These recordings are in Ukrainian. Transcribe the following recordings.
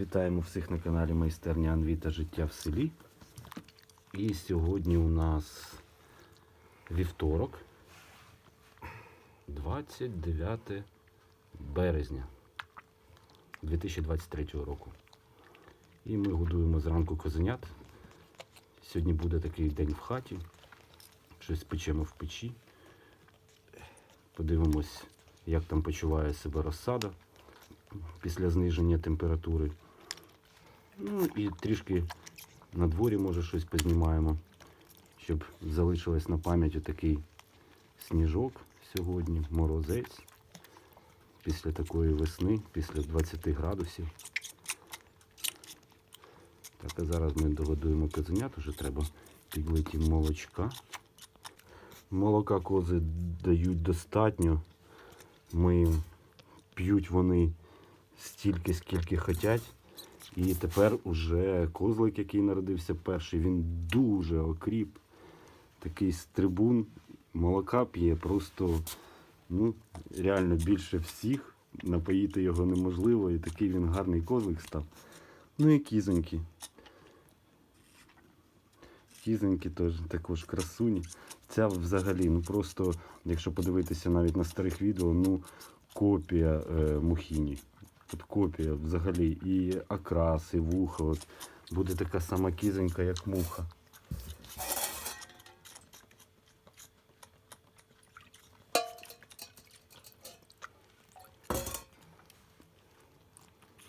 Вітаємо всіх на каналі Майстерня Анві та життя в селі. І сьогодні у нас вівторок, 29 березня 2023 року. І ми годуємо зранку козенят. Сьогодні буде такий день в хаті. Щось печемо в печі. Подивимось, як там почуває себе розсада після зниження температури. Ну і трішки на дворі, може, щось познімаємо, щоб залишилось на пам'ять такий сніжок сьогодні, морозець. Після такої весни, після 20 градусів. Так, а зараз ми догодуємо козенят, уже треба підлити молочка. Молока кози дають достатньо. Ми п'ють вони стільки, скільки хотять. І тепер уже козлик, який народився перший, він дуже окріп. Такий стрибун, молока п'є просто ну, реально більше всіх. Напоїти його неможливо, і такий він гарний козлик став. Ну і кізоньки. Кізоньки теж також красуні. Ця взагалі, ну просто, якщо подивитися навіть на старих відео, ну копія е, мухіні. От копія взагалі і окрас, і вуха. От буде така сама кізонька, як муха.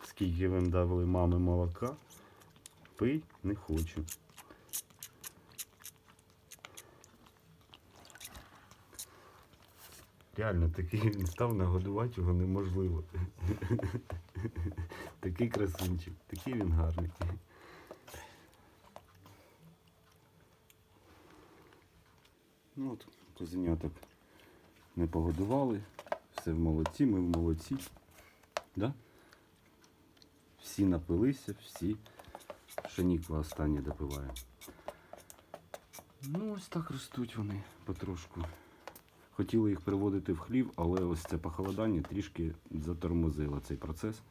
Скільки ви давали мами молока, пий не хочу. Реально, такий він став нагодувати його неможливо. Такий красунчик, такий він гарний. Ну от, козеняток не погодували, все в молодці, ми в молодці. Да? Всі напилися, всі. Шаніква останнє допиває. Ну, ось так ростуть вони потрошку. Хотіли їх приводити в хлів, але ось це похолодання трішки затормозило цей процес.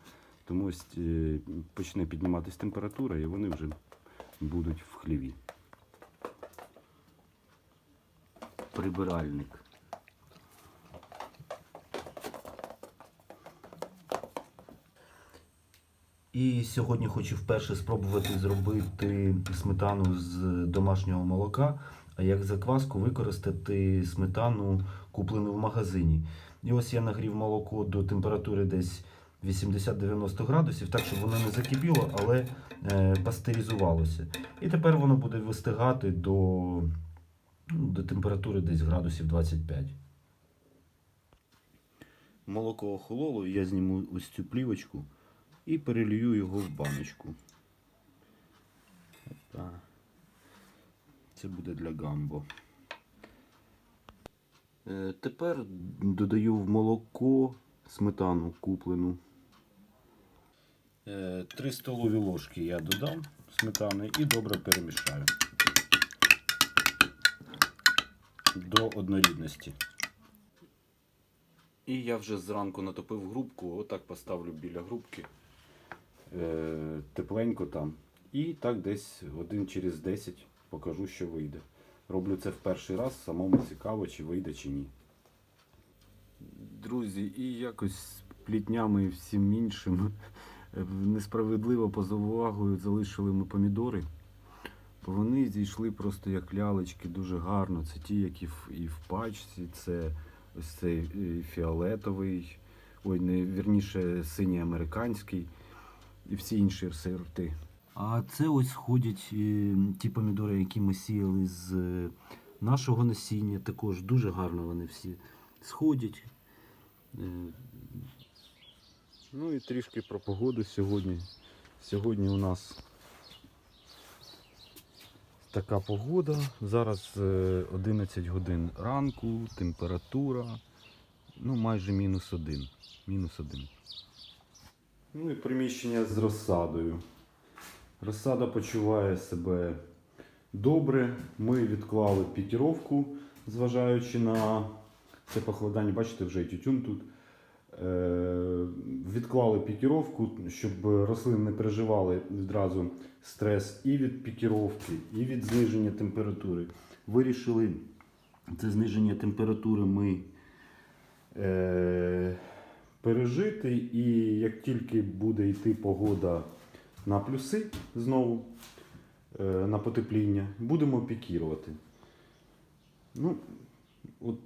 Тому ось е, почне підніматися температура і вони вже будуть в хліві. Прибиральник. І сьогодні хочу вперше спробувати зробити сметану з домашнього молока, як закваску використати сметану, куплену в магазині. І ось я нагрів молоко до температури десь 80-90 градусів, так щоб воно не закипіло, але е, пастеризувалося. І тепер воно буде вистигати до, до температури десь градусів 25. Молоко охололо, я зніму ось цю плівочку і перелью його в баночку. Це буде для гамбо. Е, тепер додаю в молоко сметану куплену. Е, Три столові ложки я додам сметани і добре перемішаю до однорідності. І я вже зранку натопив грубку, отак поставлю біля грубки. Е, тепленько там. І так десь один через 10 покажу, що вийде. Роблю це в перший раз, самому цікаво, чи вийде, чи ні. Друзі, і якось з плітнями і всім іншим е, несправедливо поза увагою залишили ми помідори. Бо вони зійшли просто як лялечки дуже гарно. Це ті, які і в пачці, це ось цей е, фіолетовий, ой, не вірніше синій американський і всі інші сорти. А це ось ходять е, ті помідори, які ми сіяли з е, нашого насіння. Також дуже гарно вони всі сходять. Е, Ну і трішки про погоду сьогодні. Сьогодні у нас така погода. Зараз е, 11 годин ранку, температура ну, майже мінус один. Мінус один. Ну і приміщення з розсадою. Розсада почуває себе добре. Ми відклали пікіровку, зважаючи на це похолодання. Бачите, вже і тютюн тут. Е, Відклали пікіровку, щоб рослини не переживали відразу стрес і від пікіровки, і від зниження температури. Вирішили це зниження температури ми е, пережити, і як тільки буде йти погода на плюси знову, е, на потепління, будемо пікірувати. Ну, от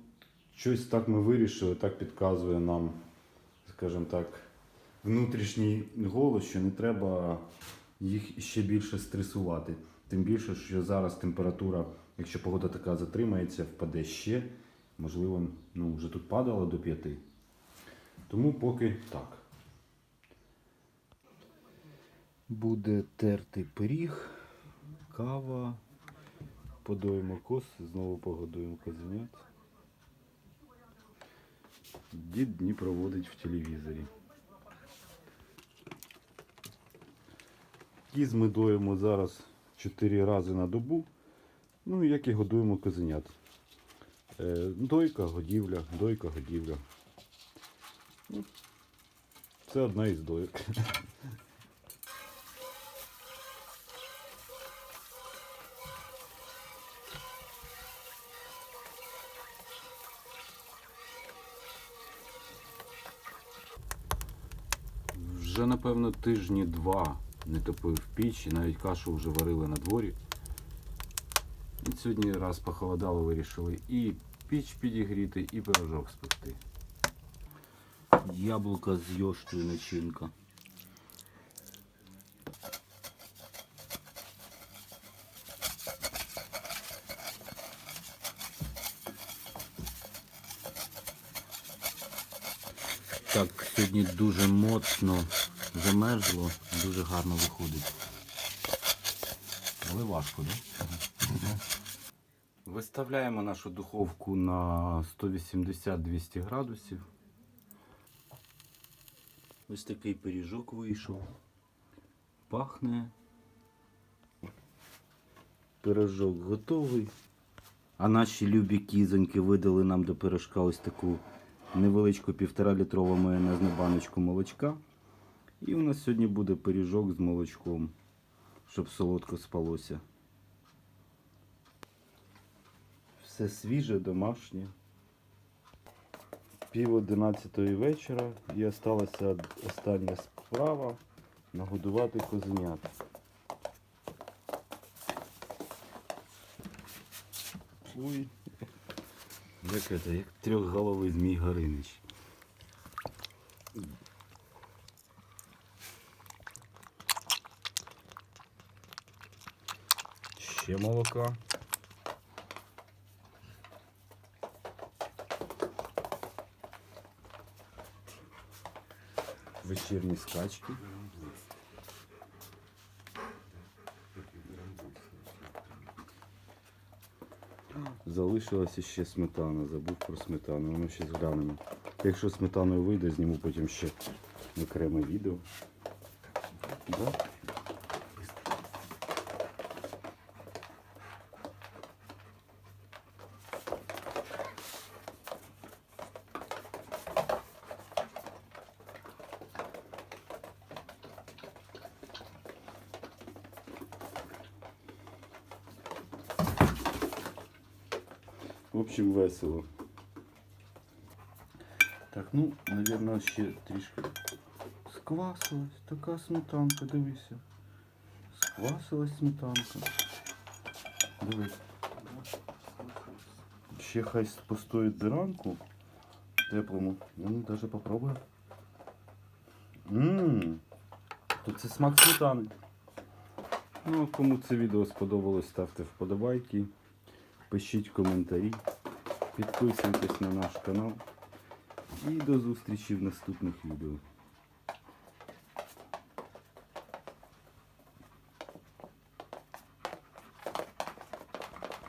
щось так ми вирішили, так підказує нам, скажімо так, внутрішній голос, що не треба їх ще більше стресувати. Тим більше, що зараз температура, якщо погода така затримається, впаде ще. Можливо, ну, вже тут падало до 5. Тому поки так. Буде тертий пиріг, кава, подоїмо кос, знову погодуємо козенят. Дід дні проводить в телевізорі. Кіз ми доїмо зараз 4 рази на добу. Ну, як і годуємо козенят. Е, Дойка, годівля, дойка, годівля. Ну, Це одна із дойок. Вже напевно тижні два не топив піч і навіть кашу вже варили на дворі. І сьогодні раз похолодало, вирішили і піч підігріти, і пирожок спекти. Яблука з йоштою начинка. Так, сьогодні дуже моцно замерзло, дуже гарно виходить. Але важко, так? Виставляємо нашу духовку на 180-200 градусів. Ось такий пиріжок вийшов. Пахне. Пирожок готовий. А наші любі кізоньки видали нам до пирожка ось таку невеличку півтора літрову майонезну баночку молочка. І у нас сьогодні буде пиріжок з молочком, щоб солодко спалося. Все свіже, домашнє. Пів одинадцятої вечора і осталася остання справа нагодувати козенят. Ой. Як це, як трьохголовий Змій Горинич. Ще молока. Вечірні скачки. Залишилася ще сметана, забув про сметану. Ми ще зглянемо. Якщо сметаною вийде, зніму потім ще окреме відео. Да? В общем, весело. Так, ну, наверное, ще трішки сквасилась. Така сметанка, дивися. Сквасилась сметанка. Дивись. Ще хай постоїть до ранку. Теплому. Ну, даже попробую. Ммм. Тут це смак сметани. Ну, а кому це відео сподобалось, ставте вподобайки. Пишіть коментарі, підписуйтесь на наш канал і до зустрічі в наступних відео.